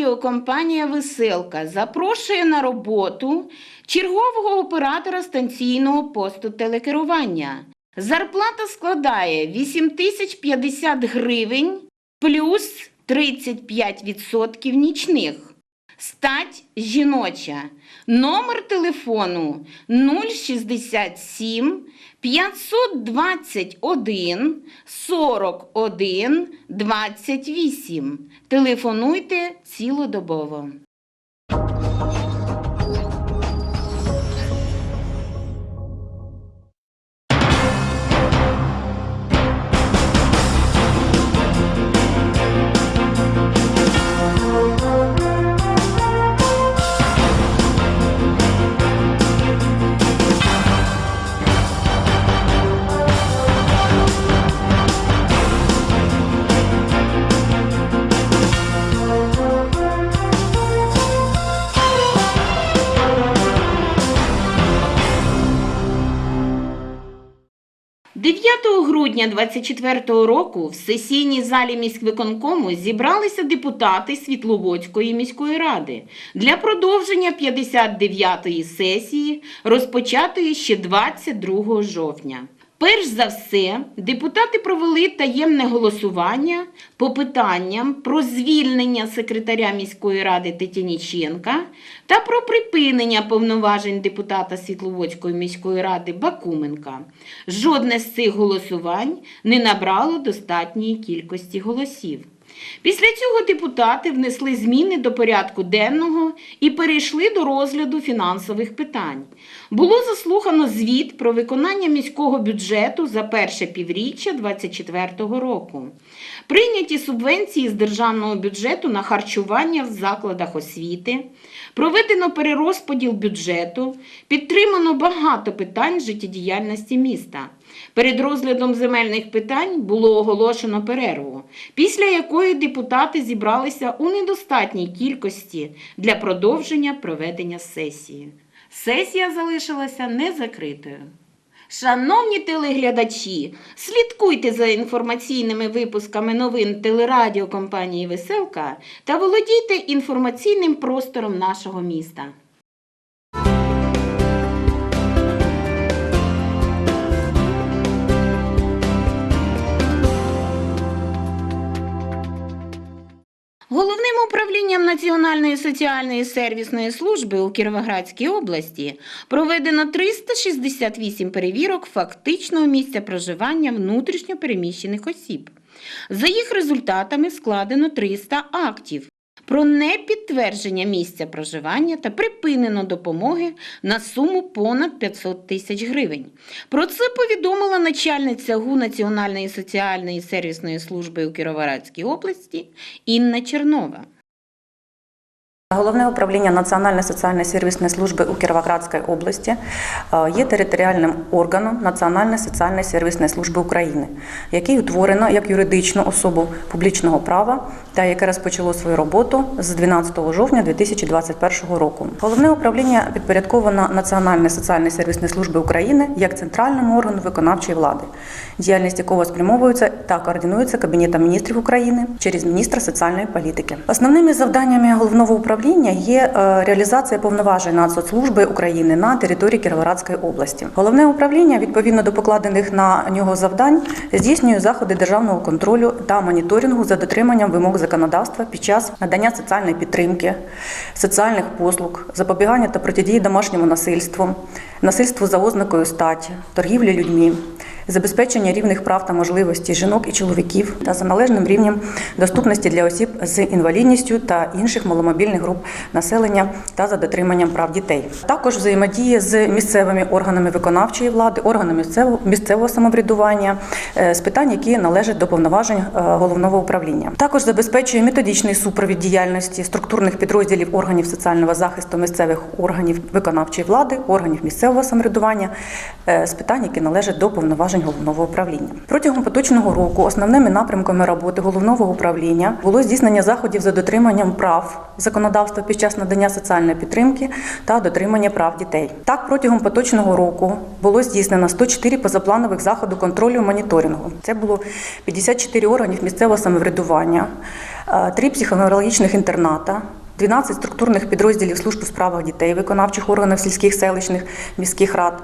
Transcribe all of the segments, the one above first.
Телерадіокомпанія Веселка запрошує на роботу чергового оператора станційного посту телекерування. Зарплата складає 8050 гривень плюс 35% нічних. Стать жіноча. Номер телефону 067 521 41 28. Телефонуйте цілодобово. – грудня 24 року в сесійній залі міськвиконкому зібралися депутати Світловодської міської ради для продовження 59-ї сесії, розпочатої ще 22 жовтня. Перш за все, депутати провели таємне голосування по питанням про звільнення секретаря міської ради Тетяніченка та про припинення повноважень депутата Світловодської міської ради Бакуменка. Жодне з цих голосувань не набрало достатньої кількості голосів. Після цього депутати внесли зміни до порядку денного і перейшли до розгляду фінансових питань. Було заслухано звіт про виконання міського бюджету за перше півріччя 2024 року. Прийняті субвенції з державного бюджету на харчування в закладах освіти, проведено перерозподіл бюджету, підтримано багато питань життєдіяльності міста. Перед розглядом земельних питань було оголошено перерву, після якої депутати зібралися у недостатній кількості для продовження проведення сесії. Сесія залишилася незакритою. Шановні телеглядачі, слідкуйте за інформаційними випусками новин телерадіокомпанії Веселка та володійте інформаційним простором нашого міста. Головним управлінням Національної соціальної сервісної служби у Кіровоградській області проведено 368 перевірок фактичного місця проживання внутрішньо переміщених осіб. За їх результатами складено 300 актів про непідтвердження місця проживання та припинено допомоги на суму понад 500 тисяч гривень. Про це повідомила начальниця ГУ Національної соціальної сервісної служби у Кіровоградській області Інна Чернова. Головне управління Національної соціальної сервісної служби у Кіровоградській області е, є територіальним органом Національної соціальної сервісної служби України, який утворено як юридичну особу публічного права та яке розпочало свою роботу з 12 жовтня 2021 року. Головне управління підпорядковано Національної соціальної сервісної служби України як центральному органу виконавчої влади, діяльність якого спрямовується та координується Кабінетом міністрів України через міністра соціальної політики. Основними завданнями головного управління є е, реалізація повноважень Нацсоцслужби України на території Кіровоградської області. Головне управління, відповідно до покладених на нього завдань, здійснює заходи державного контролю та моніторингу за дотриманням вимог законодавства під час надання соціальної підтримки, соціальних послуг, запобігання та протидії домашньому насильству, насильству за ознакою статі, торгівлі людьми. Забезпечення рівних прав та можливостей жінок і чоловіків та за належним рівнем доступності для осіб з інвалідністю та інших маломобільних груп населення та за дотриманням прав дітей. Також взаємодіє з місцевими органами виконавчої влади, органами місцевого, місцевого самоврядування е, з питань, які належать до повноважень е, головного управління. Також забезпечує методичний супровід діяльності структурних підрозділів органів соціального захисту місцевих органів виконавчої влади, органів місцевого самоврядування е, з питань, які належать до повноважень повноважень головного управління. Протягом поточного року основними напрямками роботи головного управління було здійснення заходів за дотриманням прав законодавства під час надання соціальної підтримки та дотримання прав дітей. Так, протягом поточного року було здійснено 104 позапланових заходи контролю і моніторингу. Це було 54 органів місцевого самоврядування, 3 психоневрологічних інтерната. 12 структурних підрозділів служб у справах дітей, виконавчих органів сільських, селищних, міських рад,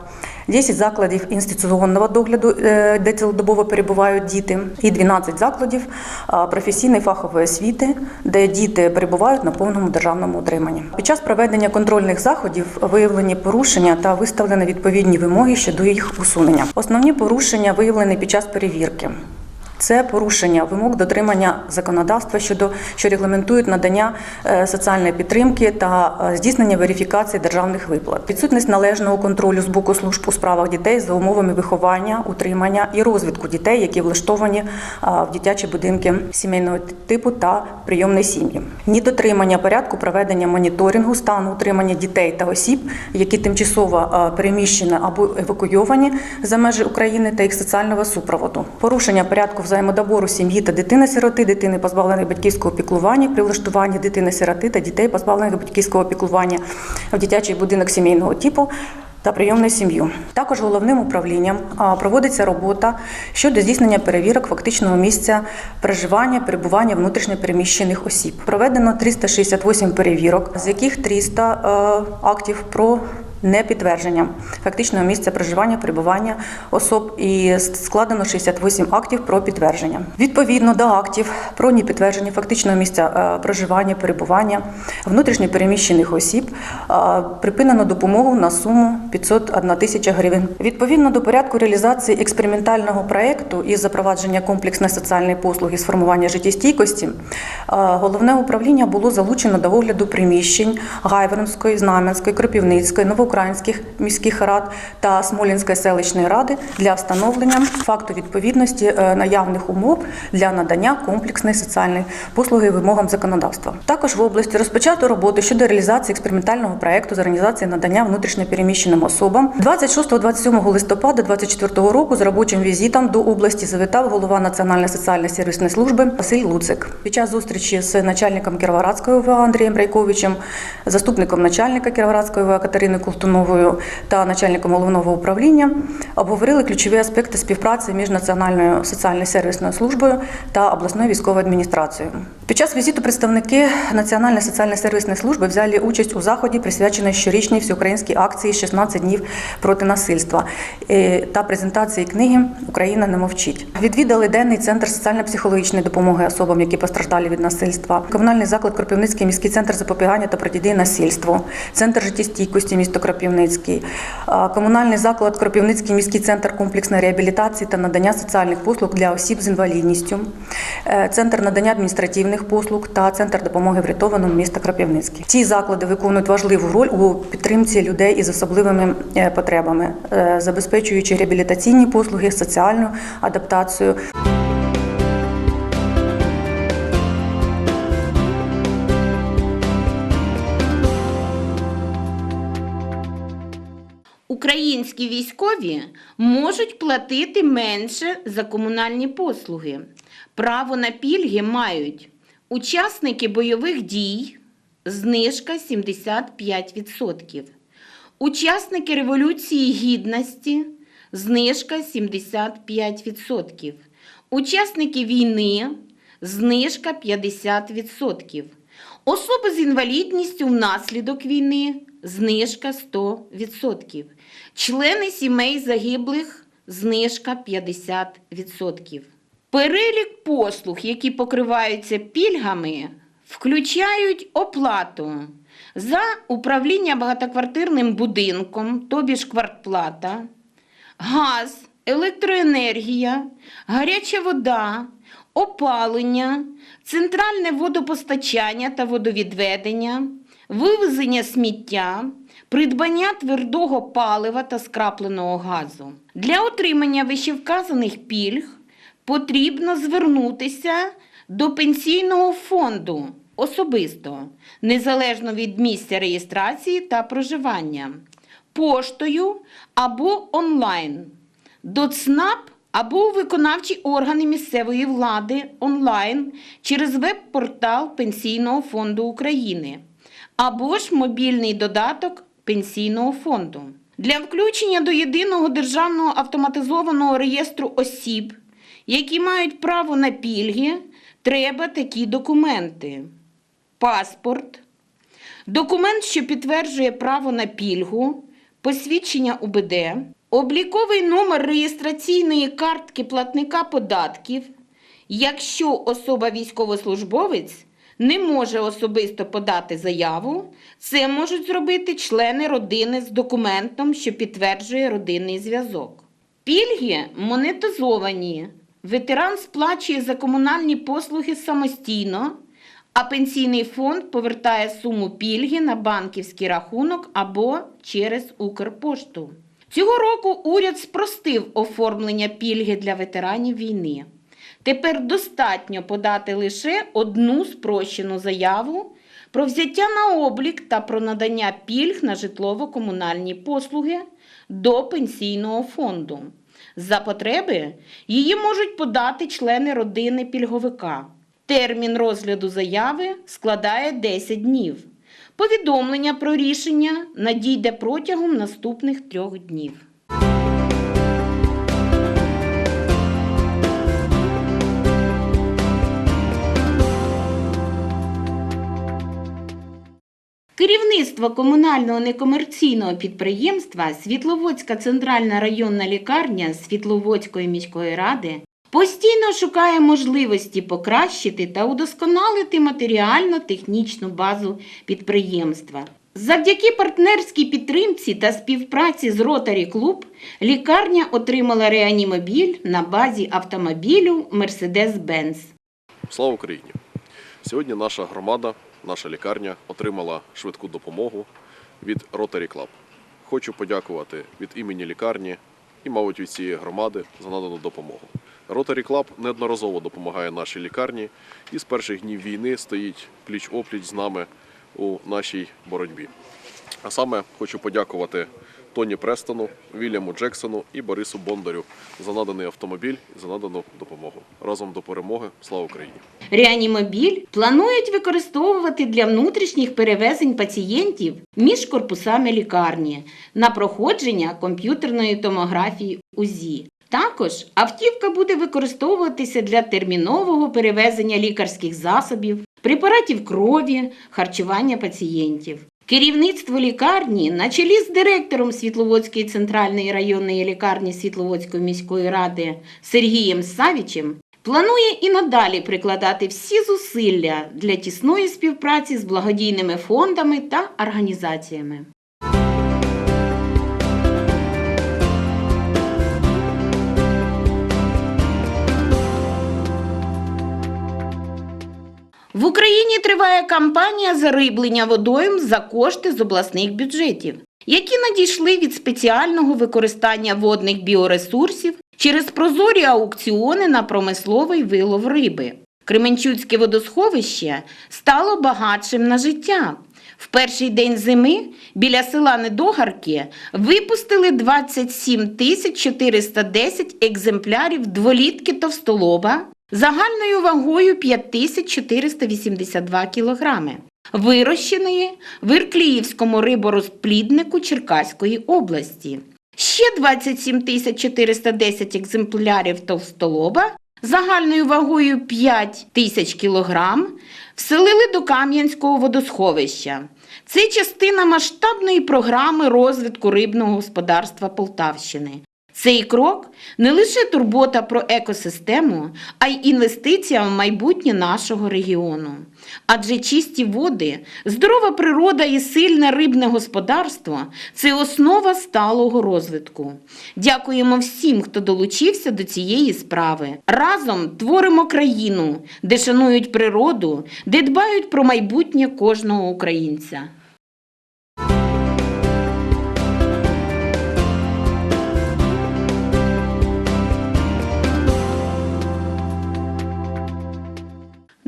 10 закладів інституційного догляду, е, де цілодобово перебувають діти, і 12 закладів а, професійної фахової освіти, де діти перебувають на повному державному утриманні. Під час проведення контрольних заходів виявлені порушення та виставлені відповідні вимоги щодо їх усунення. Основні порушення виявлені під час перевірки. Це порушення вимог дотримання законодавства щодо що регламентують надання е, соціальної підтримки та е, здійснення верифікації державних виплат, відсутність належного контролю з боку служб у справах дітей за умовами виховання, утримання і розвитку дітей, які влаштовані в дитячі будинки сімейного типу та прийомні сім'ї, недотримання порядку проведення моніторингу стану утримання дітей та осіб, які тимчасово переміщені або евакуйовані за межі України та їх соціального супроводу, порушення порядку взаємодобору сім'ї та дитини-сироти, дитини позбавленої батьківського піклування при влаштуванні дитини-сироти та дітей позбавлених батьківського піклування в дитячий будинок сімейного типу. Та прийомну сім'ю також головним управлінням проводиться робота щодо здійснення перевірок фактичного місця проживання, перебування внутрішньопереміщених осіб. Проведено 368 перевірок, з яких 300 е, актів про непідтвердження фактичного місця проживання, перебування особ і складено 68 актів про підтвердження. Відповідно до актів про непідтвердження фактичного місця е, проживання, перебування внутрішньо переміщених осіб е, припинено допомогу на суму 501 тисяча гривень. Відповідно до порядку реалізації експериментального проекту із запровадження комплексної соціальної послуги з формування життєстійкості, е, головне управління було залучено до огляду приміщень Гайворонської, Знам'янської, Кропівницької, Новоукраїнських міських рад та Смолінської селищної ради для встановлення факту відповідності е, наявних умов для надання комплексної соціальної послуги вимогам законодавства. Також в області розпочато роботу щодо реалізації експериментального проекту з організації надання внутрішньопереміщеним особам 26-27 листопада 2024 року з робочим візитом до області завітав голова Національної соціальної сервісної служби Василь Луцик. Під час зустрічі з начальником Кіровоградської ОВА Андрієм Брайковичем, заступником начальника Кіровоградської ОВА Катериною Култуновою та начальником головного управління обговорили ключові аспекти співпраці між Національною соціальною сервісною службою та обласною військовою адміністрацією. Під час візиту представники Національної соціальної сервісної служби взяли участь у заході, присвяченій щорічній всеукраїнській акції «16 днів проти насильства та презентації книги Україна не мовчить. Відвідали денний центр соціально-психологічної допомоги особам, які постраждали від насильства, комунальний заклад Кропивницький міський центр запобігання та протидії насильству, центр життєстійкості місто Кропивницький, а, комунальний заклад Кропивницький міський центр комплексної реабілітації та надання соціальних послуг для осіб з інвалідністю, е, центр надання адміністративних послуг та центр допомоги врятованим міста Кропивницький. Ці заклади виконують важливу роль у підтримці людей із особливими е, потребами, е, забезпечуючи реабілітаційні послуги, соціальну адаптацію. Українські військові можуть платити менше за комунальні послуги. Право на пільги мають учасники бойових дій, знижка 75%, учасники Революції Гідності, знижка 75%, учасники війни, знижка 50%. Особи з інвалідністю внаслідок війни знижка 100%. Члени сімей загиблих знижка 50%. Перелік послуг, які покриваються пільгами, включають оплату за управління багатоквартирним будинком, тобі ж квартплата, газ, електроенергія, гаряча вода, опалення, центральне водопостачання та водовідведення, вивезення сміття, придбання твердого палива та скрапленого газу. Для отримання вищевказаних пільг потрібно звернутися до пенсійного фонду особисто, незалежно від місця реєстрації та проживання, поштою або онлайн до ЦНАП або у виконавчі органи місцевої влади онлайн через веб-портал Пенсійного фонду України або ж мобільний додаток Пенсійного фонду. Для включення до єдиного державного автоматизованого реєстру осіб, які мають право на пільги, треба такі документи: паспорт, документ, що підтверджує право на пільгу, посвідчення УБД, обліковий номер реєстраційної картки платника податків, якщо особа військовослужбовець не може особисто подати заяву, це можуть зробити члени родини з документом, що підтверджує родинний зв'язок. Пільги монетизовані. Ветеран сплачує за комунальні послуги самостійно, а пенсійний фонд повертає суму пільги на банківський рахунок або через Укрпошту. Цього року уряд спростив оформлення пільги для ветеранів війни. Тепер достатньо подати лише одну спрощену заяву про взяття на облік та про надання пільг на житлово-комунальні послуги до пенсійного фонду. За потреби її можуть подати члени родини пільговика. Термін розгляду заяви складає 10 днів. Повідомлення про рішення надійде протягом наступних трьох днів. Керівництво комунального некомерційного підприємства Світловодська центральна районна лікарня Світловодської міської ради постійно шукає можливості покращити та удосконалити матеріально-технічну базу підприємства. Завдяки партнерській підтримці та співпраці з Club лікарня отримала реанімобіль на базі автомобілю Mercedes-Benz. Слава Україні! Сьогодні наша громада, наша лікарня отримала швидку допомогу від Rotary Club. Хочу подякувати від імені лікарні і, мабуть, від цієї громади за надану допомогу. Rotary Club неодноразово допомагає нашій лікарні і з перших днів війни стоїть пліч-опліч з нами у нашій боротьбі. А саме хочу подякувати Тоні Престону, Вільяму Джексону і Борису Бондарю за наданий автомобіль і за надану допомогу. Разом до перемоги. Слава Україні! Реанімобіль планують використовувати для внутрішніх перевезень пацієнтів між корпусами лікарні на проходження комп'ютерної томографії УЗІ. Також автівка буде використовуватися для термінового перевезення лікарських засобів, препаратів крові, харчування пацієнтів. Керівництво лікарні на чолі з директором Світловодської центральної районної лікарні Світловодської міської ради Сергієм Савічем планує і надалі прикладати всі зусилля для тісної співпраці з благодійними фондами та організаціями. В Україні триває кампанія зариблення водойм за кошти з обласних бюджетів, які надійшли від спеціального використання водних біоресурсів через прозорі аукціони на промисловий вилов риби. Кременчуцьке водосховище стало багатшим на життя. В перший день зими біля села Недогарки випустили 27 тисяч 410 екземплярів дволітки товстолоба загальною вагою 5482 кілограми, вирощеної в Іркліївському риборозпліднику Черкаської області. Ще 27 тисяч 410 екземплярів товстолоба загальною вагою 5 тисяч кілограм вселили до Кам'янського водосховища. Це частина масштабної програми розвитку рибного господарства Полтавщини. Цей крок не лише турбота про екосистему, а й інвестиція в майбутнє нашого регіону. Адже чисті води, здорова природа і сильне рибне господарство це основа сталого розвитку. Дякуємо всім, хто долучився до цієї справи. Разом творимо країну, де шанують природу, де дбають про майбутнє кожного українця.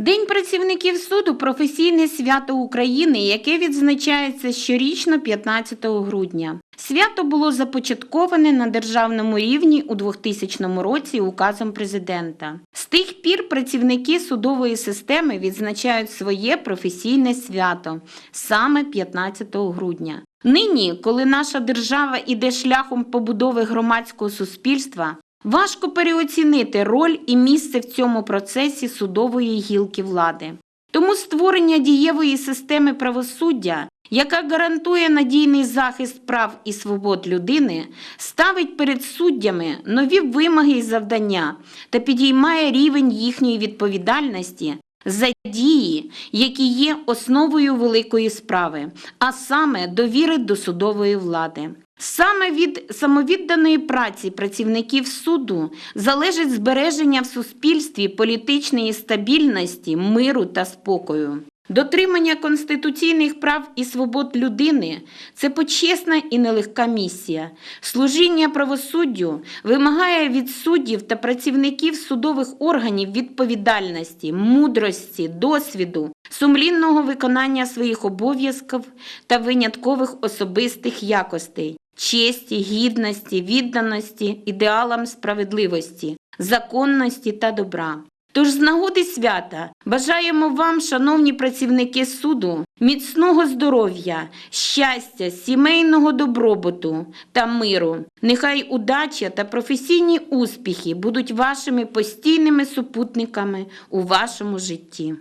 День працівників суду професійне свято України, яке відзначається щорічно 15 грудня. Свято було започатковане на державному рівні у 2000 році указом президента. З тих пір працівники судової системи відзначають своє професійне свято саме 15 грудня. Нині, коли наша держава іде шляхом побудови громадського суспільства, Важко переоцінити роль і місце в цьому процесі судової гілки влади. Тому створення дієвої системи правосуддя, яка гарантує надійний захист прав і свобод людини, ставить перед суддями нові вимоги і завдання та підіймає рівень їхньої відповідальності за дії, які є основою великої справи, а саме довіри до судової влади. Саме від самовідданої праці працівників суду залежить збереження в суспільстві політичної стабільності, миру та спокою. Дотримання конституційних прав і свобод людини це почесна і нелегка місія. Служіння правосуддю вимагає від суддів та працівників судових органів відповідальності, мудрості, досвіду, сумлінного виконання своїх обов'язків та виняткових особистих якостей честі, гідності, відданості, ідеалам справедливості, законності та добра. Тож з нагоди свята бажаємо вам, шановні працівники суду, міцного здоров'я, щастя, сімейного добробуту та миру. Нехай удача та професійні успіхи будуть вашими постійними супутниками у вашому житті.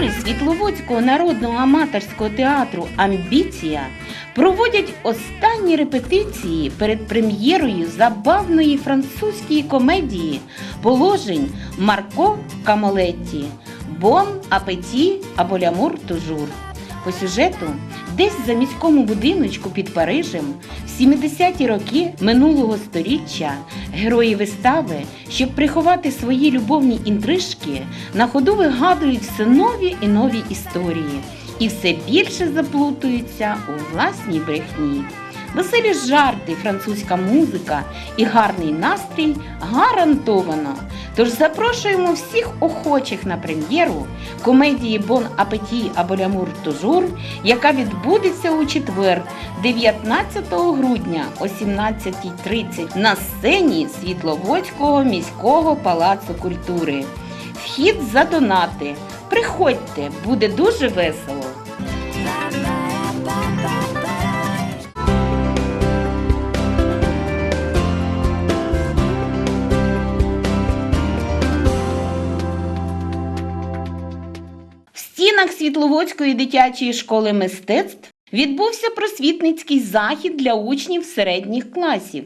Актори Світловодського народного аматорського театру Амбіція проводять останні репетиції перед прем'єрою забавної французької комедії положень Марко Камолетті Бон апеті або лямур тужур. По сюжету, десь за міському будиночку під Парижем, в 70-ті роки минулого сторіччя герої вистави, щоб приховати свої любовні інтрижки, на ходу вигадують все нові і нові історії і все більше заплутуються у власній брехні. Веселі жарти, французька музика і гарний настрій гарантовано. Тож запрошуємо всіх охочих на прем'єру комедії Бон апеті або лямур тужур, яка відбудеться у четвер, 19 грудня о 17.30 на сцені Світловодського міського палацу культури. Вхід за донати. Приходьте, буде дуже весело. В стінах Світловодської дитячої школи мистецтв відбувся просвітницький захід для учнів середніх класів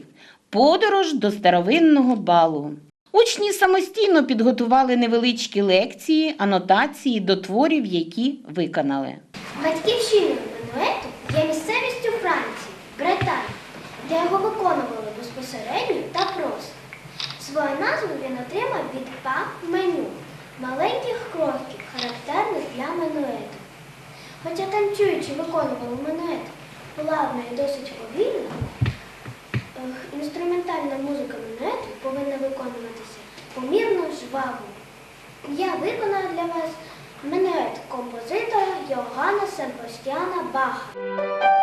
Подорож до старовинного балу. Учні самостійно підготували невеличкі лекції, анотації до творів, які виконали. Батьківщиною минуету є місцевістю Франції, Британії, де його виконували безпосередньо та просто. Свою назву він отримав від па меню маленьких кроків, характерних для минуету. Хоча танцюючи виконували минует плавно і досить повільно, інструментальна музика минуету повинна виконуватися помірно жваво. Я виконаю для вас минует композитора Йоганна Себастьяна Баха.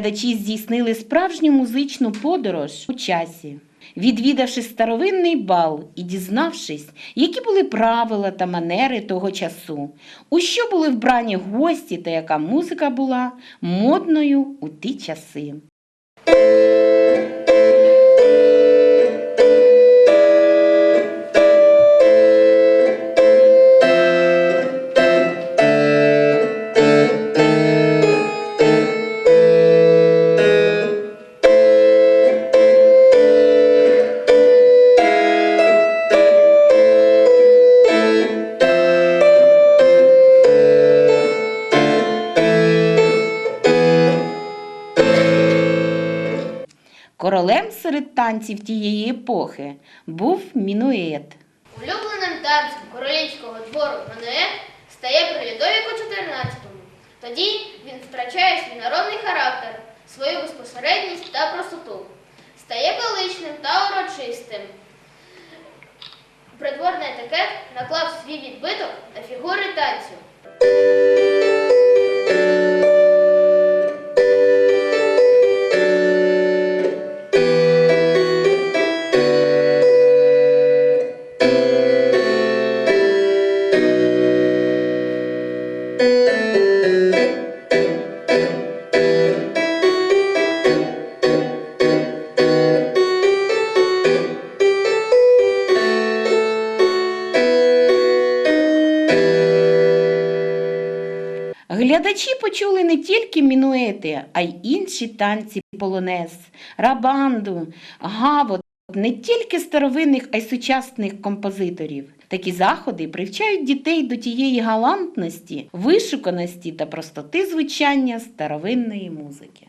Глядачі здійснили справжню музичну подорож у часі, відвідавши старовинний бал і дізнавшись, які були правила та манери того часу, у що були вбрані гості та яка музика була модною у ті часи. Танців тієї епохи був мінует. Улюбленим танцем королівського двору Манует стає при Людовіку XIV. Тоді він втрачає свій народний характер, свою безпосередність та простоту, стає величним та урочистим. Придворний етикет наклав свій відбиток на фігури танцю. Глядачі почули не тільки мінуети, а й інші танці полонез, рабанду, гавот, не тільки старовинних, а й сучасних композиторів. Такі заходи привчають дітей до тієї галантності, вишуканості та простоти звучання старовинної музики.